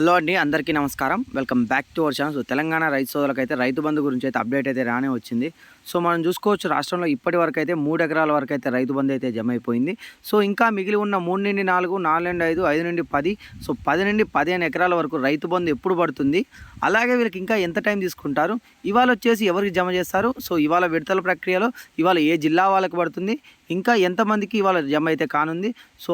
Hello అండి అందరికీ నమస్కారం. Welcome back to our channel. So Telangana రైతు సోదరులకైతే రైతు బంధు గురించి అయితే అప్డేట్ అయితే రానే వచ్చింది. సో మనం చూసుకోవచ్చు రాష్ట్రంలో ఇప్పటి వరకు అయితే మూడు ఎకరాల వరకు అయితే రైతు బంధు అయితే జమ అయిపోయింది సో ఇంకా మిగిలి ఉన్న మూడు నుండి నాలుగు నాలుగు నుండి ఐదు ఐదు నుండి పది సో పది నుండి పదిహేను ఎకరాల వరకు రైతు బంధు ఎప్పుడు పడుతుంది? అలాగే వీళ్ళకి ఇంకా ఎంత టైం తీసుకుంటారు? ఇవాళ వచ్చేసి ఎవరికి జమ చేస్తారు? సో ఇవాళ విడతల ప్రక్రియలో ఇవాళ ఏ జిల్లా వాళ్ళకి పడుతుంది? ఇంకా ఎంతమందికి ఇవాళ జమ అయితే కానుంది? సో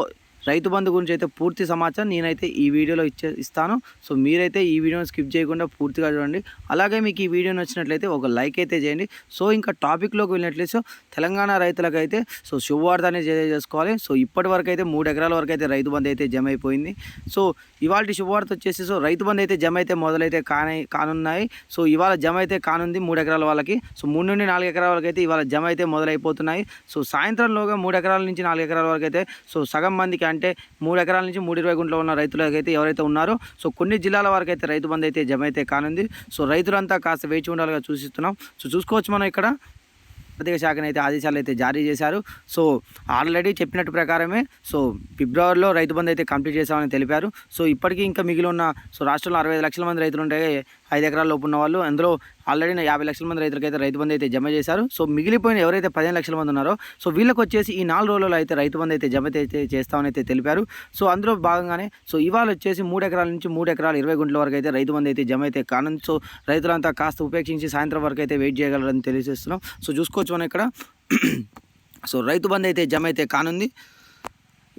రైతు బంధు గురించి అయితే పూర్తి సమాచారం నేనైతే ఈ వీడియోలో ఇచ్చే ఇస్తాను. సో మీరైతే ఈ వీడియోని స్కిప్ చేయకుండా పూర్తిగా చూడండి. అలాగే మీకు ఈ వీడియో నచ్చినట్లయితే ఒక లైక్ అయితే చేయండి. సో ఇంకా టాపిక్లోకి వెళ్ళినట్లయితే సో తెలంగాణ రైతులకైతే సో శుభవార్త అనేది చేసుకోవాలి సో ఇప్పటి వరకు అయితే మూడు ఎకరాల వరకు అయితే రైతు బంధు అయితే జమ అయిపోయింది సో ఇవాళ శుభవార్త వచ్చేసి సో రైతు బంధు అయితే జమ అయితే మొదలైతే కానే కానున్నాయి. సో ఇవాళ జమ అయితే కానుంది మూడు ఎకరాల వాళ్ళకి. సో మూడు నుండి నాలుగు ఎకరాల వరకు అయితే ఇవాళ జమ అయితే మొదలైపోతున్నాయి. సో సాయంత్రంలోగా మూడు ఎకరాల నుంచి నాలుగు ఎకరాల వరకు అయితే సో సగం మందికి అంటే మూడు ఎకరాల నుంచి మూడు ఇరవై గుంటలో ఉన్న రైతులకైతే ఎవరైతే ఉన్నారో సో కొన్ని జిల్లాల వరకు అయితే రైతు బంధు అయితే జమ అయితే కానుంది. సో రైతులంతా కాస్త వేచి ఉండాలిగా చూసిస్తున్నాం. సో చూసుకోవచ్చు మనం ఇక్కడ. ఆర్థిక శాఖను అయితే ఆదేశాలు అయితే జారీ చేశారు. సో ఆల్రెడీ చెప్పినట్టు ప్రకారమే సో ఫిబ్రవరిలో రైతు బంధు అయితే కంప్లీట్ చేశామని తెలిపారు. సో ఇప్పటికీ ఇంకా మిగిలి ఉన్న సో రాష్ట్రంలో అరవై లక్షల మంది రైతులు ఉంటాయి ఐదు ఎకరాల లోపు ఉన్న వాళ్ళు. అందులో ఆల్రెడీ యాభై లక్షల మంది రైతులకైతే రైతు బంధు అయితే జమ చేశారు. సో మిగిలిపోయిన ఎవరైతే పదిహేను లక్షల మంది ఉన్నారో సో వీళ్ళకి వచ్చేసి ఈ నాలుగు రోజుల్లో అయితే రైతు బంధు అయితే జమ అయితే చేస్తామని అయితే తెలిపారు. సో అందులో భాగంగానే సో ఇవాళ వచ్చేసి మూడు ఎకరాల నుంచి మూడు ఎకరాలు ఇరవై గుంటల వరకు అయితే రైతు బంధు అయితే జమ అయితే కానుంది. సో రైతులంతా కాస్త ఉపేక్షించి సాయంత్రం వరకు అయితే వెయిట్ చేయగలరని తెలియజేస్తున్నాం. సో చూసుకోవచ్చు మనం ఇక్కడ. సో రైతు బంధు అయితే జమ అయితే కానుంది.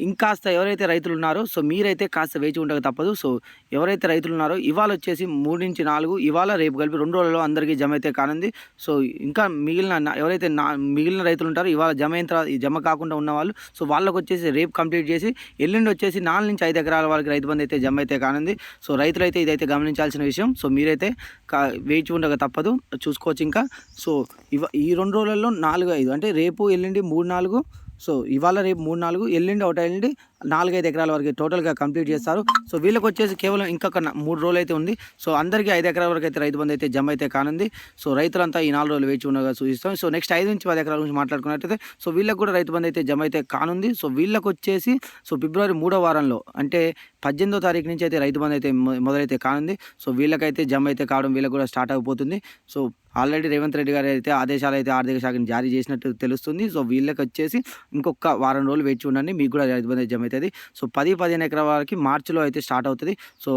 ఇంకాస్త ఎవరైతే రైతులు ఉన్నారో సో మీరైతే కాస్త వేచి ఉండక తప్పదు. సో ఎవరైతే రైతులు ఉన్నారో ఇవాళ వచ్చేసి మూడు నుంచి నాలుగు ఇవాళ రేపు కలిపి రెండు రోజుల్లో అందరికీ జమ అయితే కానుంది. సో ఇంకా మిగిలిన ఎవరైతే నా మిగిలిన రైతులు ఉంటారో ఇవాళ జమ అయిన తర్వాత జమ కాకుండా ఉన్న వాళ్ళు సో వాళ్ళకు వచ్చేసి రేపు కంప్లీట్ చేసి ఎల్లుండి వచ్చేసి నాలుగు నుంచి ఐదు ఎకరాల వాళ్ళకి రైతు బంధు అయితే జమ అయితే కానుంది. సో రైతులైతే ఇదైతే గమనించాల్సిన విషయం. సో మీరైతే కా వేచి ఉండక తప్పదు. చూసుకోవచ్చు ఇంకా. సో ఇవ ఈ రెండు రోజులలో నాలుగు ఐదు అంటే రేపు ఎల్లుండి మూడు నాలుగు సో ఇవాళ రేపు మూడు నాలుగు ఎల్లుండి ఒకటి ఎల్లుండి నాలుగైదు ఎకరాల వరకు టోటల్గా కంప్లీట్ చేస్తారు. సో వీళ్ళకి వచ్చేసి కేవలం ఇంకొక న- మూడు రోజులు అయితే ఉంది. సో అందరికీ ఐదు ఎకరాల వరకు అయితే రైతు బంధు అయితే జమ అయితే కానుంది. సో రైతులంతా ఈ నాలుగు రోజులు వేచి ఉండగా సూచిస్తాం. సో నెక్స్ట్ ఐదు నుంచి పది ఎకరాల గురించి మాట్లాడుకున్నట్టయితే సో వీళ్ళకి కూడా రైతు బంధు అయితే జమ అయితే కానుంది. సో వీళ్ళకి వచ్చేసి సో ఫిబ్రవరి మూడో వారంలో అంటే పద్దెనిమిదో తారీఖు నుంచి అయితే రైతు బంధు అయితే మొదలైతే కానుంది. సో వీళ్ళకైతే జమ అయితే కావడం వీళ్ళకి కూడా స్టార్ట్ అయిపోతుంది. సో ఆల్రెడీ రేవంత్ రెడ్డి గారు అయితే ఆదేశాలు అయితే ఆర్థిక శాఖను జారీ చేసినట్టు తెలుస్తుంది. సో వీళ్ళకి వచ్చేసి ఇంకొక వారం రోజులు వేచి ఉండండి. మీకు కూడా రైతు బంధు జమ అవుతుంది. సో పది పదిహేను ఎకరాల వరకు మార్చిలో అయితే స్టార్ట్ అవుతుంది. సో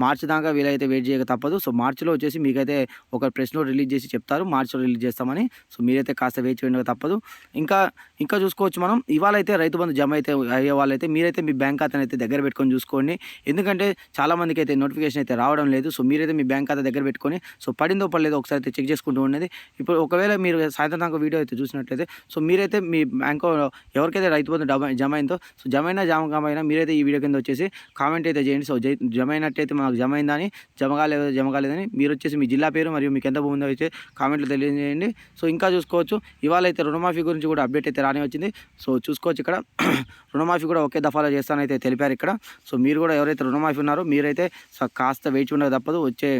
మార్చి దాకా వీలైతే వెయిట్ చేయక తప్పదు. సో మార్చిలో వచ్చేసి మీకైతే ఒక ప్రెస్ నోట్ రిలీజ్ చేసి చెప్తారు. మార్చిలో రిలీజ్ చేస్తామని. సో మీరైతే కాస్త వెయిట్ చేయడం తప్పదు. ఇంకా ఇంకా చూసుకోవచ్చు మనం. ఇవాళ అయితే రైతు బంధు జమ అయితే అయ్యే వాళ్ళైతే మీరైతే మీ బ్యాంక్ ఖాతాని అయితే దగ్గర పెట్టుకొని చూసుకోండి. ఎందుకంటే చాలా మందికి అయితే నోటిఫికేషన్ అయితే రావడం లేదు. సో మీరైతే మీ బ్యాంక్ ఖాతా దగ్గర పెట్టుకొని సో పడిందో పడలేదో ఒకసారి అయితే చెక్ చేసుకుంటూ ఉండేది ఇప్పుడు ఒకవేళ మీరు సాయంత్రం దాకా వీడియో అయితే చూసినట్లయితే సో మీరైతే మీ బ్యాంక్ ఎవరికైతే రైతు బంధు డబ్బ జమ అయిందో సో జమ అయినా జమ కామైనా మీరైతే ఈ వీడియో కింద వచ్చేసి కామెంట్ అయితే చేయండి. సో జై- జమ అయినట్టయితే మాకు జమ అయిందని జమ కాలేదు జమ కాలేదని మీరు వచ్చేసి మీ జిల్లా పేరు మరియు మీకు ఎంత భూమి ఉందో అయితే కామెంట్లో తెలియజేయండి. సో ఇంకా చూసుకోవచ్చు. ఇవాళ అయితే రుణమాఫీ గురించి కూడా అప్డేట్ అయితే రాని వచ్చింది సో చూసుకోవచ్చు ఇక్కడ. రుణమాఫీ కూడా ఒకే దఫాలో చేస్తానైతే తెలిపారు ఇక్కడ. సో మీరు కూడా ఎవరైతే రుణమాఫీ ఉన్నారో మీరైతే కాస్త వేచి ఉండక తప్పదు. వచ్చే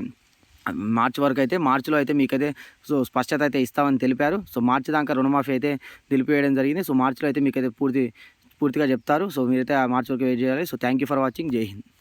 మార్చి వరకు అయితే మార్చిలో అయితే మీకైతే సో స్పష్టత అయితే ఇస్తామని తెలిపారు. సో మార్చి దాకా రుణమాఫీ అయితే నిలిపివేయడం జరిగింది. సో మార్చిలో అయితే మీకైతే పూర్తి పూర్తిగా చెప్తారు. సో మీరైతే ఆ మార్చి వరకు వెయిట్ చేయాలి. So thank you for watching. జై హింద్.